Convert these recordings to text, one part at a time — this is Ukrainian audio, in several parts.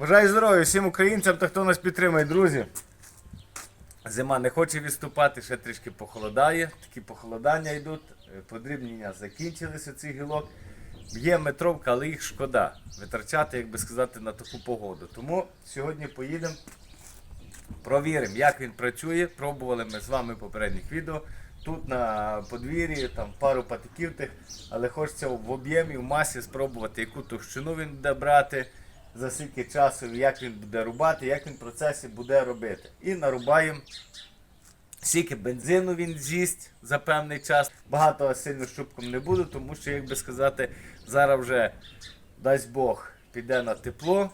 Бажаю здоров'я всім українцям та хто нас підтримує, друзі. Зима не хоче відступати, ще трішки похолодає. Такі похолодання йдуть. е, Подрібнення закінчилися цих гілок. Є метровка, але їх шкода витрачати, як би сказати, на таку погоду. Тому сьогодні поїдемо, провіримо, як він працює. Пробували ми з вами попередніх відео. Тут на подвір'ї там пару патиків тих, але хочеться в об'ємі, в масі спробувати, яку товщину він буде брати, за скільки часу, як він буде рубати, як він в процесі буде робити. І нарубаємо Скільки бензину він з'їсть за певний час. Багато сильно щупком не буду, тому що, як би сказати, зараз вже, дасть Бог, піде на тепло.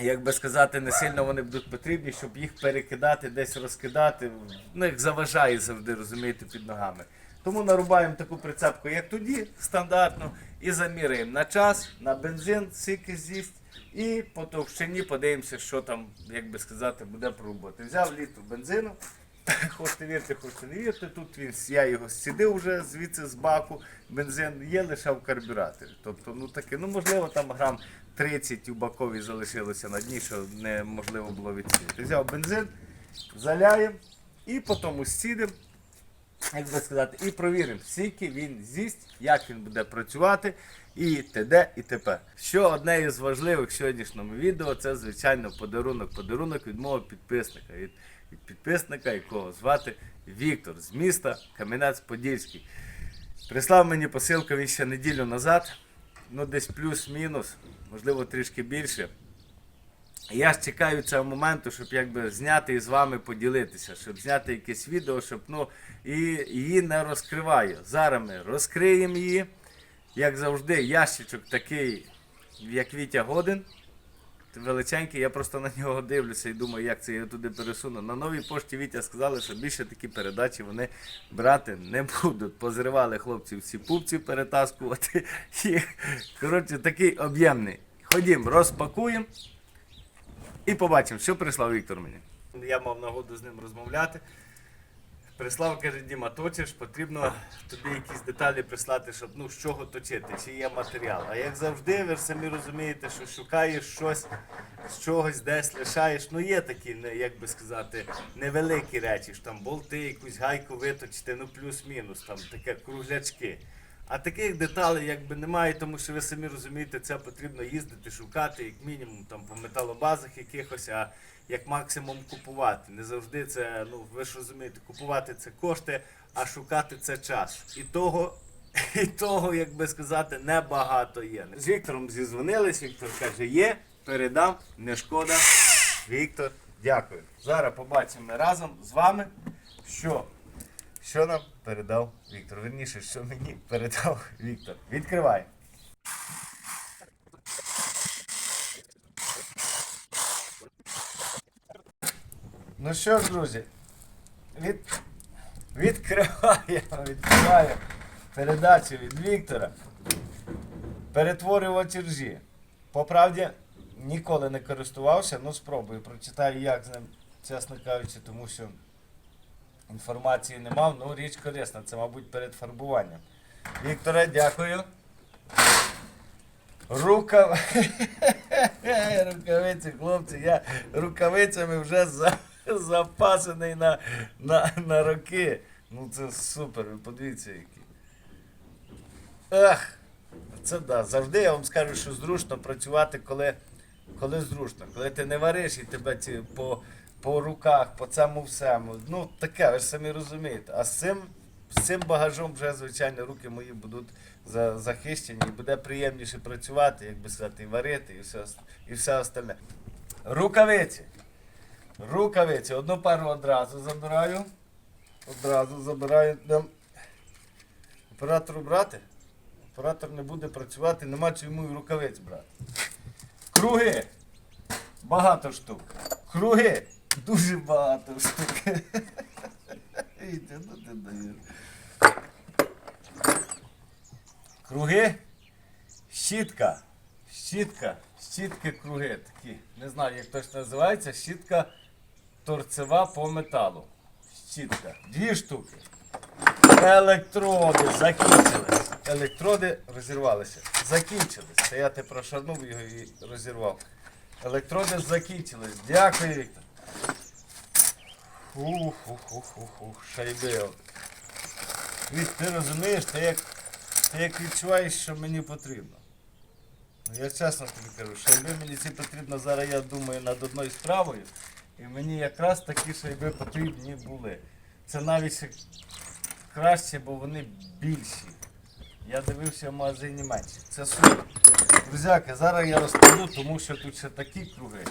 Як би сказати, не сильно вони будуть потрібні, щоб їх перекидати, десь розкидати. Ну, як заважає завжди, розумієте, під ногами. Тому нарубаємо таку прицепку, як тоді, стандартно, і заміряємо на час, на бензин, скільки з'їсть, і по товщині подивимося, що там, як би сказати, буде пробувати. Взяв літр бензину, хочете вірте, хочете не вірте. Тут він, я його зцідив вже звідси з баку, бензин є лише в карбюраторі. Тобто, ну таке, ну можливо, там грам 30 у бакові залишилося на дні, що неможливо було відсіяти. Взяв бензин, заляємо і потім зцідимо як би сказати, і провіримо, скільки він з'їсть, як він буде працювати, і т.д. і т.п. Що одне із важливих в сьогоднішньому відео, це звичайно подарунок. Подарунок від мого підписника. Від, від підписника, якого звати Віктор з міста Кам'янець-Подільський. Прислав мені посилку він ще неділю назад, ну десь плюс-мінус, можливо трішки більше. Я ж чекаю цього моменту, щоб якби зняти і з вами поділитися, щоб зняти якесь відео, щоб ну і її не розкриваю. Зараз ми розкриємо її. Як завжди, ящичок такий, як Вітя Годин. Величенький, я просто на нього дивлюся і думаю, як це я туди пересуну. На новій пошті Вітя сказали, що більше такі передачі вони брати не будуть. Позривали хлопців всі пупці перетаскувати. І, коротше, такий об'ємний. Ходім, розпакуємо. І побачимо, що прислав Віктор мені. Я мав нагоду з ним розмовляти. Прислав, каже, Діма, точиш, потрібно тобі якісь деталі прислати, щоб ну, з чого точити, чи є матеріал. А як завжди, ви ж самі розумієте, що шукаєш щось, з чогось десь лишаєш. Ну є такі, як би сказати, невеликі речі, що там болти, якусь гайку виточити, ну плюс-мінус, там таке круглячки. А таких деталей якби немає, тому що ви самі розумієте, це потрібно їздити, шукати, як мінімум там по металобазах якихось, а як максимум купувати. Не завжди це, ну ви ж розумієте, купувати це кошти, а шукати це час. І того, і того, як би сказати, небагато є. З Віктором зізвонились, Віктор каже, є, передам, не шкода. Віктор, дякую. Зараз побачимо разом з вами, що що нам передав Віктор? Верніше, що мені передав Віктор. Відкривай. Ну що ж, друзі, від... відкриваємо, відкриваємо передачу від Віктора. Перетворювач ржі. По правді, ніколи не користувався, ну спробую. Прочитаю, як з ним, чесно кажучи, тому що інформації не мав, ну річ корисна, це, мабуть, перед фарбуванням. Вікторе, дякую. Рукав... Рукавиці, хлопці, я рукавицями вже за... запасений на, на, на роки. Ну це супер, ви подивіться які. Ах, це да. Завжди я вам скажу, що зручно працювати, коли, коли зручно. Коли ти не вариш і тебе ці по, по руках, по цьому всему. Ну таке, ви ж самі розумієте. А з цим, з цим багажом вже, звичайно, руки мої будуть за, захищені і буде приємніше працювати, як би сказати, і варити, і все, і все остальне. Рукавиці. Рукавиці. Одну пару одразу забираю. Одразу забираю. Дам оператору брати. Оператор не буде працювати, нема чому і рукавиць брати. Круги. Багато штук. Круги. Дуже багато штук. Вітя, ну ти даєш. Круги. Щітка. Щітка. Щітки круги такі. Не знаю, як точно називається. Щітка торцева по металу. Щітка. Дві штуки. Електроди закінчились. Електроди розірвалися. Закінчились. Це я те прошарнув його і розірвав. Електроди закінчились. Дякую, Віктор. Ух, ух, ух, ух, ух, шайби. Вік, ти розумієш, ти як, ти як відчуваєш, що мені потрібно. Ну, Я чесно тобі кажу, шайби мені ці потрібно зараз, я думаю, над одною справою. І мені якраз такі шайби потрібні були. Це навіть ще краще, бо вони більші. Я дивився в магазині менше. Це супер. Друзяки, зараз я розкладу, тому що тут ще такі круги.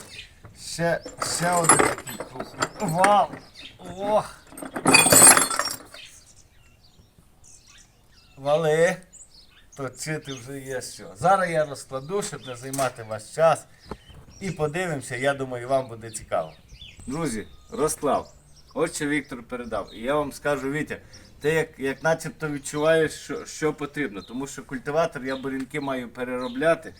Ще, ще один такий круг. Вау! Ох! Вали! Точити вже є що. Зараз я розкладу, щоб не займати ваш час. І подивимося, я думаю, вам буде цікаво. Друзі, розклав. Ось що Віктор передав. І я вам скажу, Вітя, ти як, як начебто відчуваєш, що, що потрібно. Тому що культиватор я бурінки маю переробляти.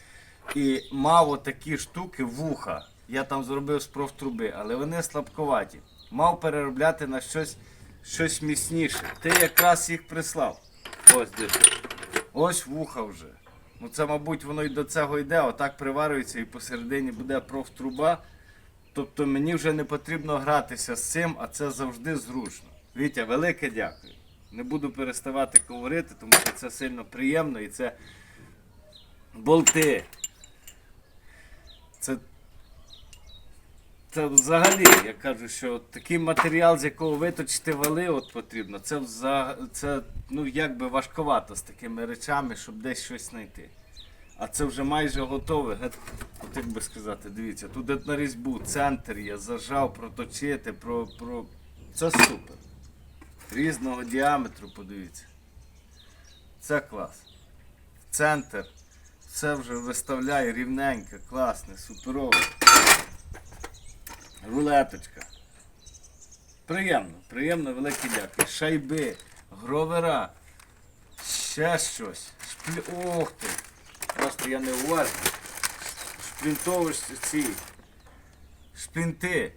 І мав отакі штуки вуха. Я там зробив з профтруби, але вони слабковаті. Мав переробляти на щось, щось міцніше. Ти якраз їх прислав. Ось дивись. Ось вуха вже. Ну це, мабуть, воно і до цього йде, отак приварюється і посередині буде профтруба. Тобто мені вже не потрібно гратися з цим, а це завжди зручно. Вітя, велике дякую. Не буду переставати говорити, тому що це сильно приємно і це болти. Це, це взагалі, я кажу, що такий матеріал, з якого виточити вали, от потрібно, це, вза, це ну, якби важковато з такими речами, щоб десь щось знайти. А це вже майже готове. Гет- От як би сказати, дивіться, тут на різьбу, центр є, зажав, проточити, про, про... Це супер. Різного діаметру, подивіться. Це клас. Центр. Все вже виставляє рівненько, класне, суперове. Рулеточка. Приємно, приємно, велике дякую. Шайби, гровера, ще щось. Шплі... Ох ти! Просто я не уважний. Шплінтовиш ці. Шплінти.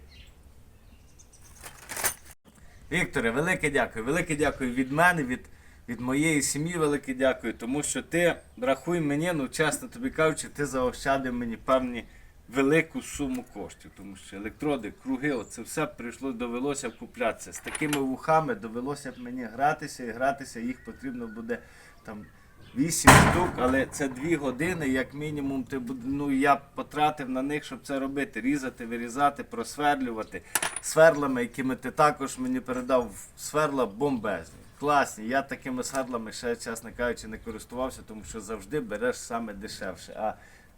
Вікторе, велике дякую. Велике дякую від мене, від, від моєї сім'ї, велике дякую, тому що ти рахуй мені, ну чесно тобі кажучи, ти заощадив мені певні велику суму коштів, тому що електроди, круги, оце все прийшло, довелося куплятися. З такими вухами довелося б мені гратися і гратися, їх потрібно буде там. 8 штук, але це 2 години, як мінімум, ти ну, я потратив на них, щоб це робити. Різати, вирізати, просверлювати. Сверлами, якими ти також мені передав, сверла бомбезні. Класні. Я такими свердлами ще, чесно кажучи, не користувався, тому що завжди береш саме дешевше. А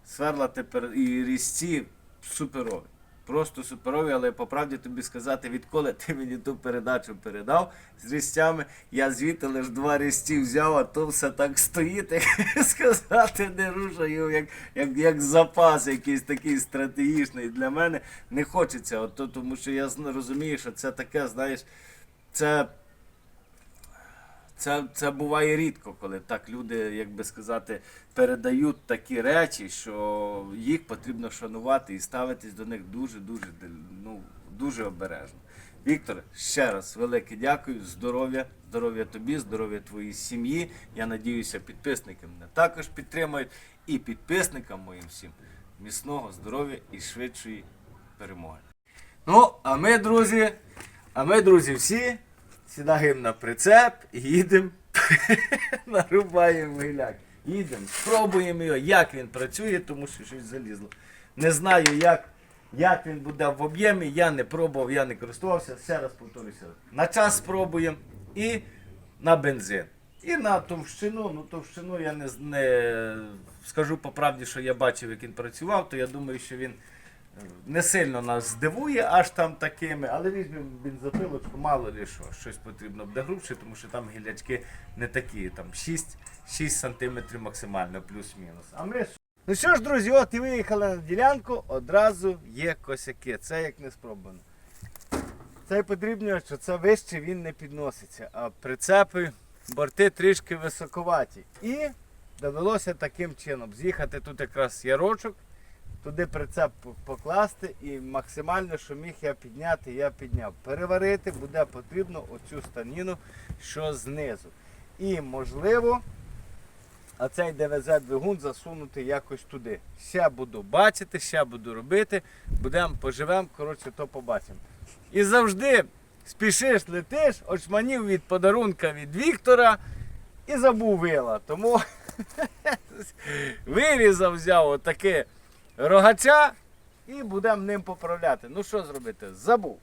сверла тепер і різці суперові. Просто суперові, але по правді тобі сказати, відколи ти мені ту передачу передав з різцями, я звідти лише два різці взяв, а то все так стоїть, як сказати, не рушаю, як, як, як запас якийсь такий стратегічний. Для мене не хочеться, от, тому що я розумію, що це таке, знаєш, це. Це, це буває рідко, коли так люди, як би сказати, передають такі речі, що їх потрібно шанувати і ставитись до них дуже, дуже, ну, дуже обережно. Віктор, ще раз велике дякую. Здоров'я, здоров'я тобі, здоров'я твоїй сім'ї. Я надіюся, підписники мене також підтримують. І підписникам моїм всім міцного здоров'я і швидшої перемоги. Ну, а ми, друзі, а ми, друзі, всі сідаємо на прицеп і їдемо, нарубаємо гиляк. Їдемо, спробуємо його, як він працює, тому що щось залізло. Не знаю, як, як він буде в об'ємі, я не пробував, я не користувався. Ще раз повторюся. На час спробуємо і на бензин. І на товщину, ну товщину я не, не скажу по правді, що я бачив, як він працював, то я думаю, що він не сильно нас здивує аж там такими, але візьмемо бензопилочку, мало ли що, щось потрібно буде грубше, тому що там гілячки не такі, там 6, 6 см максимально, плюс-мінус. А ми Ну що ж, друзі, от і виїхали на ділянку, одразу є косяки. Це як не спробувано. Це потрібно, що це вище він не підноситься, а прицепи, борти трішки високоваті. І довелося таким чином з'їхати тут якраз ярочок, туди прицеп покласти і максимально, що міг я підняти, я підняв. Переварити буде потрібно оцю станіну, що знизу. І можливо, а цей ДВЗ двигун засунути якось туди. Ще буду бачити, ще буду робити. Будемо поживемо, коротше, то побачимо. І завжди спішиш, летиш, очманів від подарунка від Віктора і забув вила. Тому вирізав, взяв отаке рогача і будемо ним поправляти. Ну що зробити? Забув.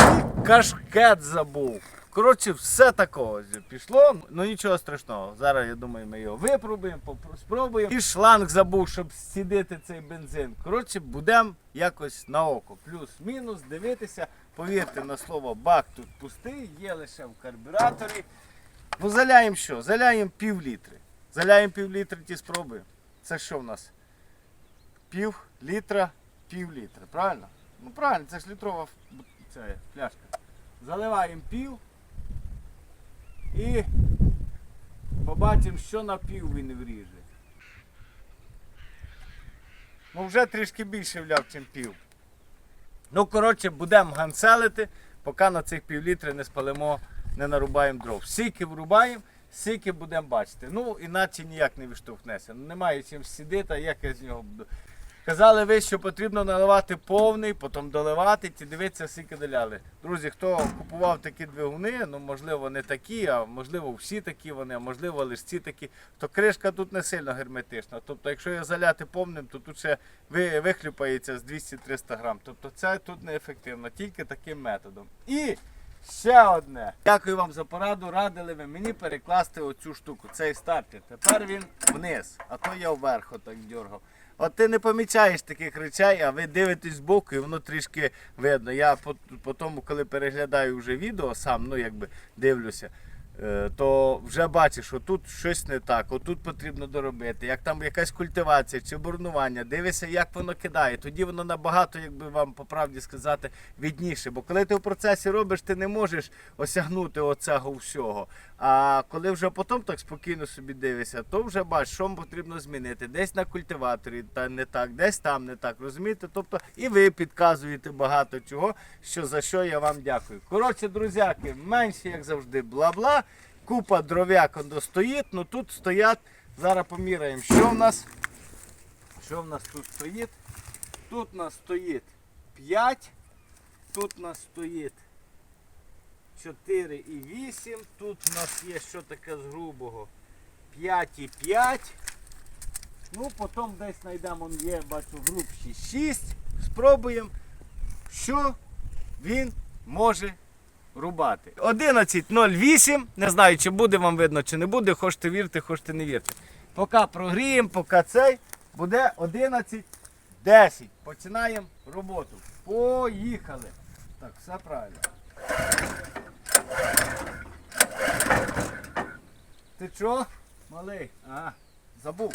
І кашкет забув. Коротше, все такого пішло, ну нічого страшного. Зараз я думаю, ми його випробуємо, спробуємо. І шланг забув, щоб сідити цей бензин. Коротше, будемо якось на око. Плюс-мінус, дивитися. Повірте на слово, бак тут пустий, є лише в карбюраторі. Ну, заляємо що? Заляємо пів літри. Заляємо пів літри, ті спробуємо. Це що в нас? Пів літра, пів літра. Правильно? Ну правильно, це ж літрова ця пляшка. Заливаємо пів і побачимо, що на пів він вріже. Ну вже трішки більше вляв, ніж пів. Ну, коротше, будемо ганцелити, поки на цих пів літри не спалимо, не нарубаємо дров. Сіки врубаємо, сіки будемо бачити. Ну, іначе ніяк не відштовхнеться. Ну, Немає чим сидіти, як я з нього буду. Казали ви, що потрібно наливати повний, потім доливати ті дивитися, скільки доляли. Друзі, хто купував такі двигуни, ну можливо не такі, а можливо всі такі вони, а можливо лише ці такі, то кришка тут не сильно герметична. Тобто, якщо його заляти повним, то тут ще ви- вихлюпається з 200-300 грам. Тобто це тут неефективно, тільки таким методом. І ще одне. Дякую вам за пораду. Радили ви мені перекласти оцю штуку, цей стартер. Тепер він вниз, а то я вверх отак дергав. От ти не помічаєш таких речей, а ви дивитесь збоку і воно трішки видно. Я по, по тому, коли переглядаю вже відео, сам ну якби дивлюся, то вже бачиш, що тут щось не так, отут потрібно доробити, як там якась культивація чи бурнування, дивишся, як воно кидає. Тоді воно набагато, якби вам по правді сказати, відніше. Бо коли ти в процесі робиш, ти не можеш осягнути оцього всього. А коли вже потім так спокійно собі дивишся, то вже бачиш, що потрібно змінити. Десь на культиваторі та не так, десь там не так. Розумієте? Тобто і ви підказуєте багато чого, що за що я вам дякую. Коротше, друзяки, менше, як завжди, бла-бла. Купа дров'як стоїть, ну тут стоять. Зараз поміряємо, що в нас. Що в нас тут стоїть? Тут у нас стоїть 5, тут у нас стоїть 4 і 8. Тут у нас є що таке з грубого 5 і 5. Ну, потім десь знайдемо, є, бачу, грубші 6. Спробуємо, що він може рубати. 11.08. Не знаю, чи буде вам видно, чи не буде. Хочете вірте, хочете не вірте. Поки прогріємо, поки цей, буде 11.10. Починаємо роботу. Поїхали. Так, все правильно. Ти чо? Малий? А, забув.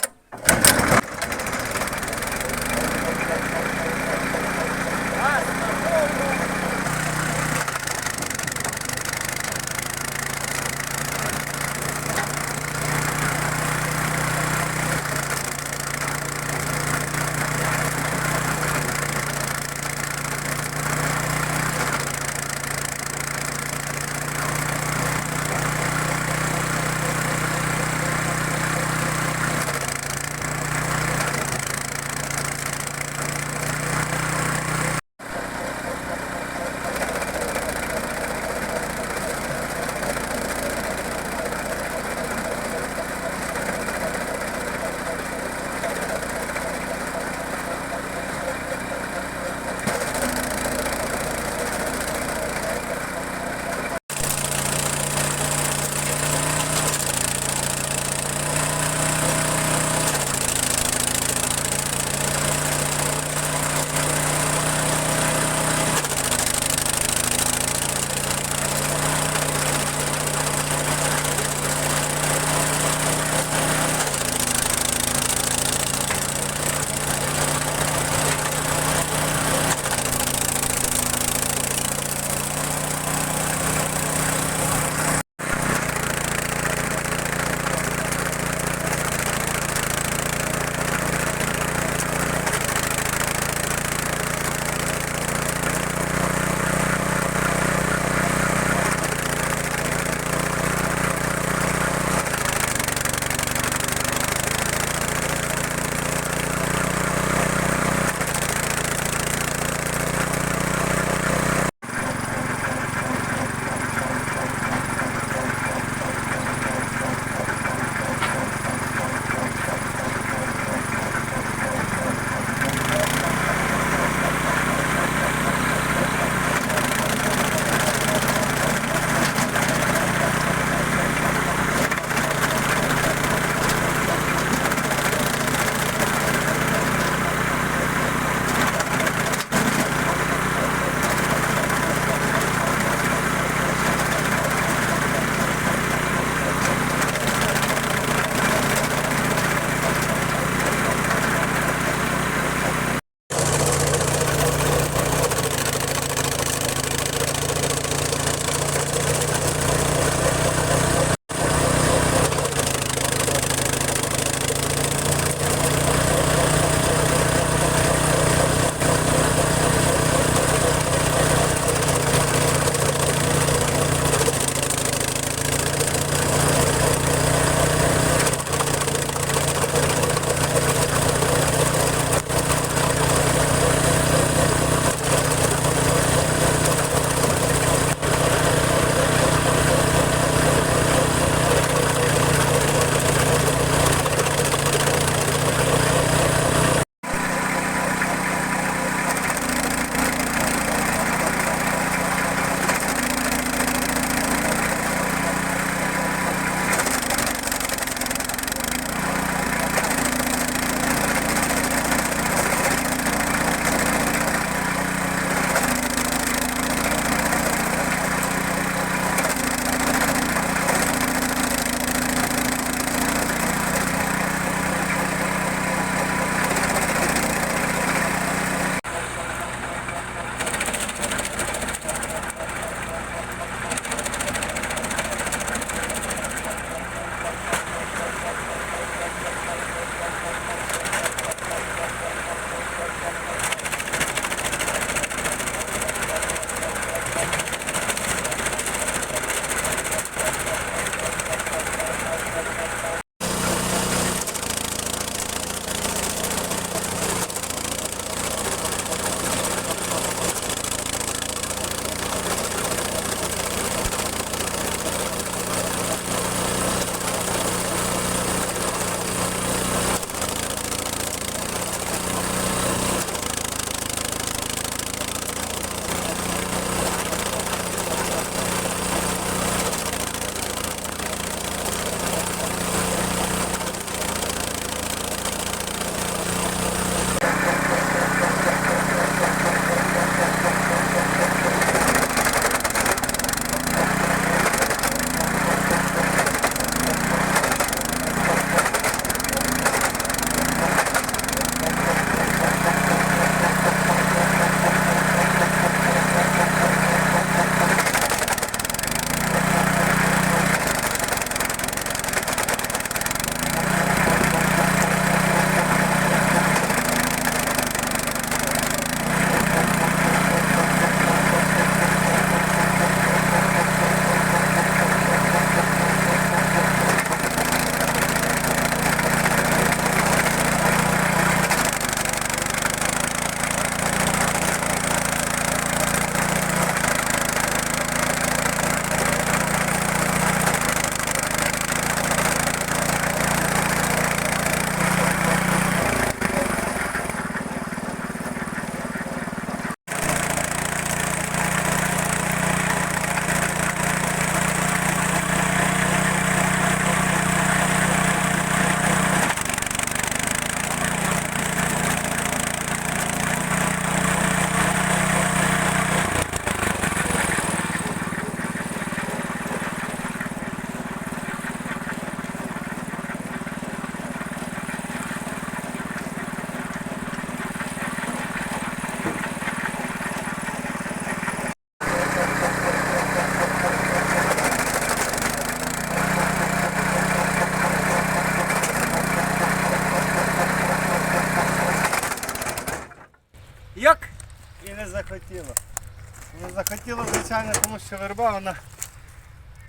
Звичайно, тому що верба вона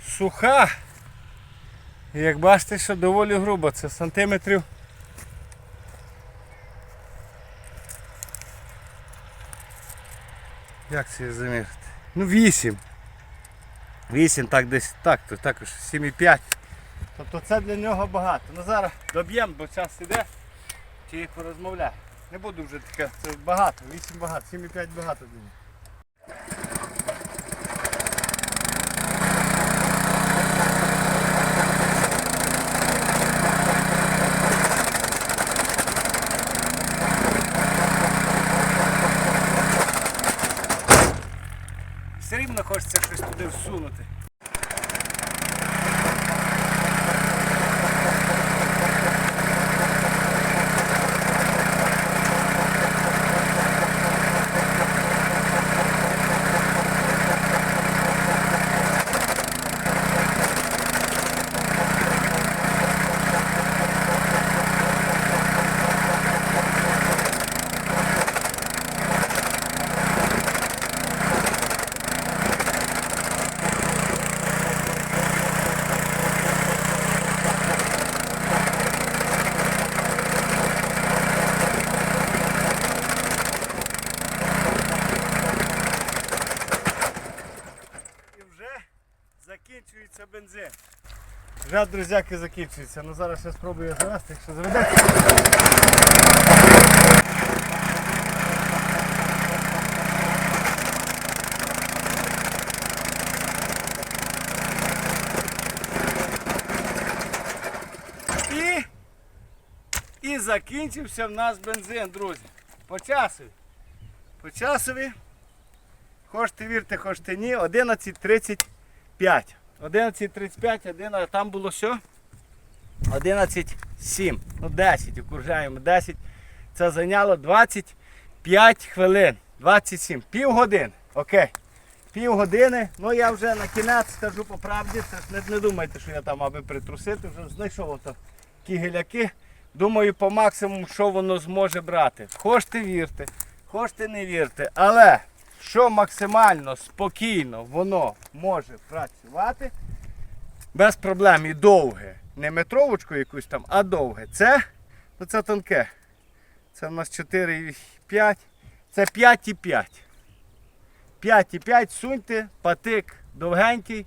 суха. І як бачите, що доволі грубо, це сантиметрів. Як це замірити? Ну 8. 8, так десь так, то також 7,5. Тобто це для нього багато. Ну зараз доб'ємо, бо час іде, чи порозмовляю. Не буду вже таке, це багато, 8 багато, 7,5 багато для нього. Все рівно хочеться щось туди всунути. І вже закінчується бензин. Вже, друзяки, закінчується. Ну зараз я спробую завести, якщо заведеться. І, і закінчився в нас бензин, друзі. По часові. По часові. Хочете вірте, хочете ні, 11.35. 11.35, 1, а там було що? 11.7. Ну 10, окружаємо 10. Це зайняло 25 хвилин. 27. Півгодини. Окей. Півгодини. Ну я вже на кінець скажу по правді. Це ж не, не думайте, що я там аби притрусити, вже знайшов ото кігеляки. Думаю, по максимуму, що воно зможе брати. Хочете вірте, хочете не вірте. Але що максимально спокійно воно може працювати без проблем і довге. Не метровочку якусь там, а довге. Це, ну це тонке. Це в нас 4,5. Це 5,5. 5,5 суньте, патик довгенький,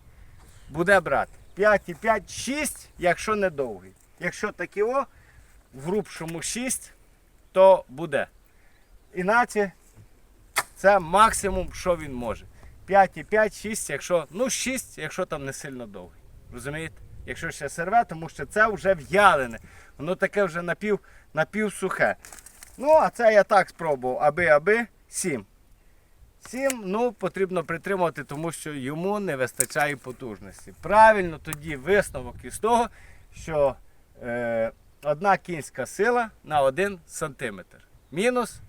буде брати. 5,5, 6, якщо не довгий. Якщо такі о, в грубшому 6, то буде. Іначе це максимум, що він може. 5,5, 6, якщо, ну 6, якщо там не сильно довгий. Розумієте? Якщо ще серве, тому що це вже в'ялене. Воно таке вже напів, напівсухе. Ну, а це я так спробував, аби, аби 7. 7, ну, потрібно притримувати, тому що йому не вистачає потужності. Правильно тоді висновок із того, що е, одна кінська сила на 1 см. Мінус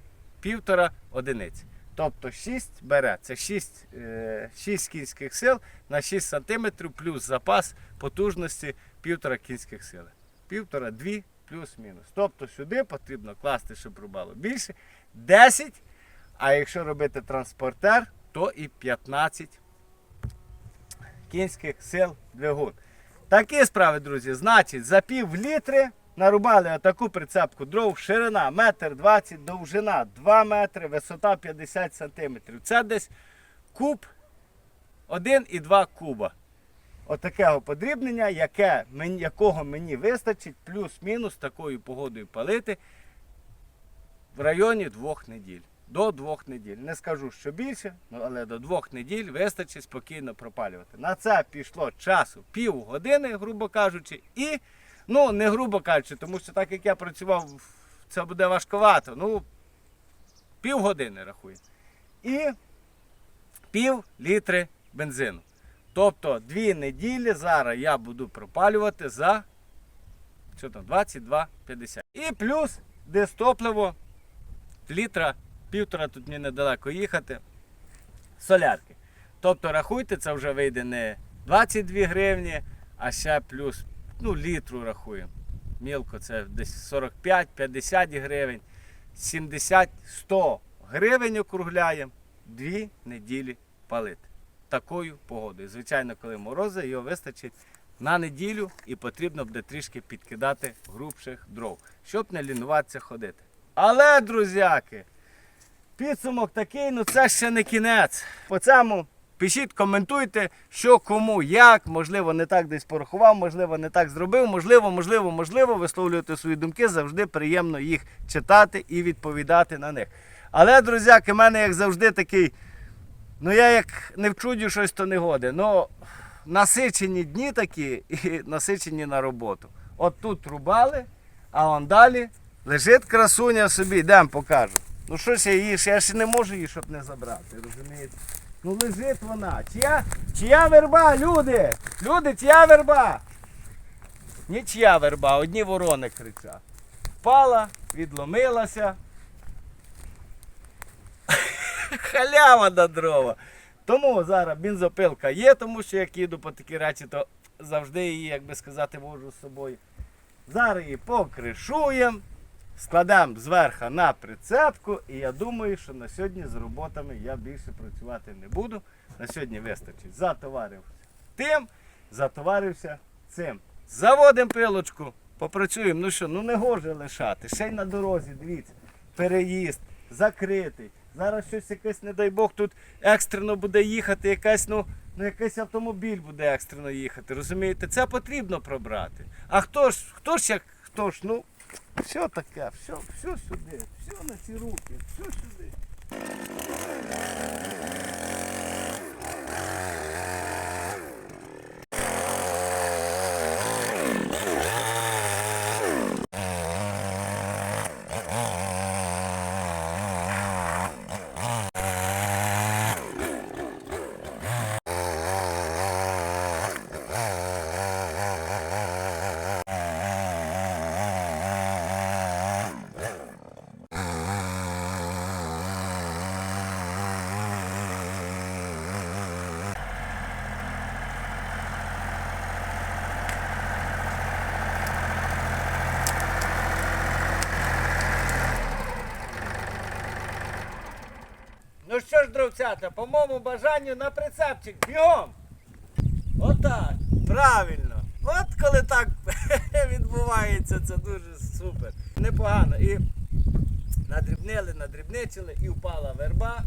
півтора одиниці. Тобто 6 бере. Це 6, е, 6 кінських сил на 6 см плюс запас потужності півтора кінських сили. Півтора, дві плюс-мінус. Тобто сюди потрібно класти, щоб рубало більше. 10, а якщо робити транспортер, то і 15 кінських сил двигун. Такі справи, друзі. Значить, за пів літри нарубали отаку прицепку дров, ширина 1,20 м, довжина 2 метри, висота 50 см. Це десь куб 1,2 куба. Отакого подрібнення, яке, якого мені вистачить плюс-мінус такою погодою палити в районі двох неділь. До двох неділь. Не скажу, що більше, ну, але до двох неділь вистачить спокійно пропалювати. На це пішло часу півгодини, грубо кажучи, і, ну, не грубо кажучи, тому що так як я працював, це буде важковато. Ну, півгодини рахую. І пів літри бензину. Тобто дві неділі зараз я буду пропалювати за що там, 22,50. І плюс десь топливо літра, півтора тут мені недалеко їхати. Солярки. Тобто рахуйте, це вже вийде не 22 гривні, а ще плюс ну, літру рахуємо. Мілко це десь 45-50 гривень, 70-100 гривень округляємо, дві неділі палити. Такою погодою. Звичайно, коли морози, його вистачить на неділю і потрібно буде трішки підкидати грубших дров, щоб не лінуватися ходити. Але, друзяки, підсумок такий, ну це ще не кінець. По цьому пишіть, коментуйте, що кому, як, можливо, не так десь порахував, можливо, не так зробив, можливо, можливо, можливо, висловлювати свої думки, завжди приємно їх читати і відповідати на них. Але, друзяки, в мене як завжди такий. Ну я як не вчудю щось, то не годи. Ну, насичені дні такі і насичені на роботу. От тут рубали, а он далі лежить красуня собі, йдемо покажу. Ну що ж я її, я ще не можу її, щоб не забрати, розумієте? Ну лежить вона. Чия, чия верба, люди? Люди, чия верба? Нічия верба, одні ворони кричать. Впала, відломилася. Халява на дрова. Тому зараз бензопилка є, тому що як їду по такі речі, то завжди її, як би сказати, вожу з собою. Зараз її покришуємо, складемо зверху на прицепку, і я думаю, що на сьогодні з роботами я більше працювати не буду. На сьогодні вистачить. Затоварився тим, затоварився цим. Заводимо пилочку, попрацюємо. Ну що, ну не гоже лишати. Ще й на дорозі, дивіться, переїзд, закритий. Зараз щось якесь, не дай Бог, тут екстрено буде їхати, якась, ну, ну якийсь автомобіль буде екстрено їхати. Розумієте, це потрібно пробрати. А хто ж, хто ж як, хто ж, ну, все таке, все, все сюди, все на ці руки, все сюди. Ну що ж, дровцята, по моєму бажанню на прицепчик, бігом! Отак, правильно. От коли так відбувається, це дуже супер. Непогано. І надрібнили, надрібничили, і впала верба.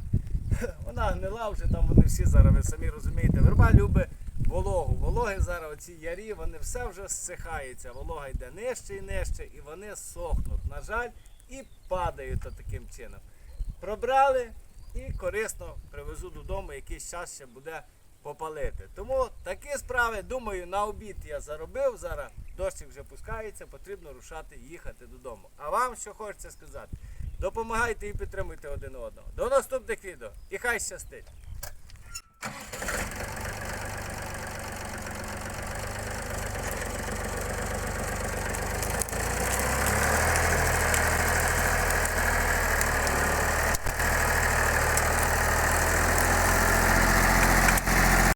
Вона гнила вже там, вони всі зараз, ви самі розумієте, верба любить вологу. Вологи зараз оці ярі, вони все вже зсихаються. Волога йде нижче і нижче, і вони сохнуть, на жаль, і падають таким чином. Пробрали і корисно привезу додому, якийсь час ще буде попалити. Тому такі справи, думаю, на обід я заробив. Зараз дощик вже пускається, потрібно рушати їхати додому. А вам що хочеться сказати? Допомагайте і підтримуйте один одного. До наступних відео і хай щастить!